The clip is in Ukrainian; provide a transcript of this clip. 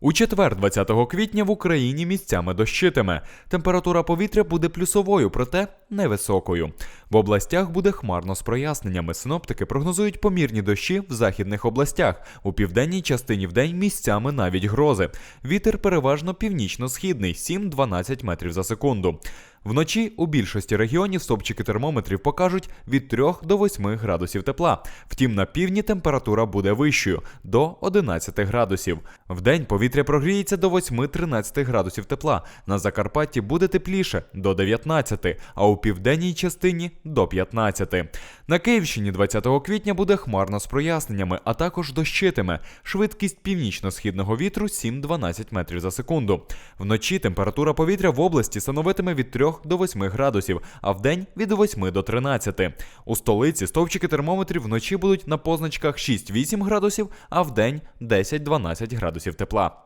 У четвер, 20 квітня, в Україні місцями дощитиме. Температура повітря буде плюсовою, проте невисокою. В областях буде хмарно з проясненнями. Синоптики прогнозують помірні дощі в західних областях. У південній частині вдень місцями навіть грози. Вітер переважно північно-східний 7-12 метрів за секунду. Вночі у більшості регіонів стопчики термометрів покажуть від 3 до 8 градусів тепла. Втім, на півдні температура буде вищою до 11 градусів. Вдень повітря прогріється до 8-13 градусів тепла. На Закарпатті буде тепліше до 19, а у південній частині до 15. На Київщині 20 квітня буде хмарно з проясненнями, а також дощитиме. Швидкість північно-східного вітру 7-12 метрів за секунду. Вночі температура повітря в області становитиме від 3 до 8 градусів, а вдень від 8 до 13. У столиці стовпчики термометрів вночі будуть на позначках 6-8 градусів, а вдень 10-12 градусів тепла.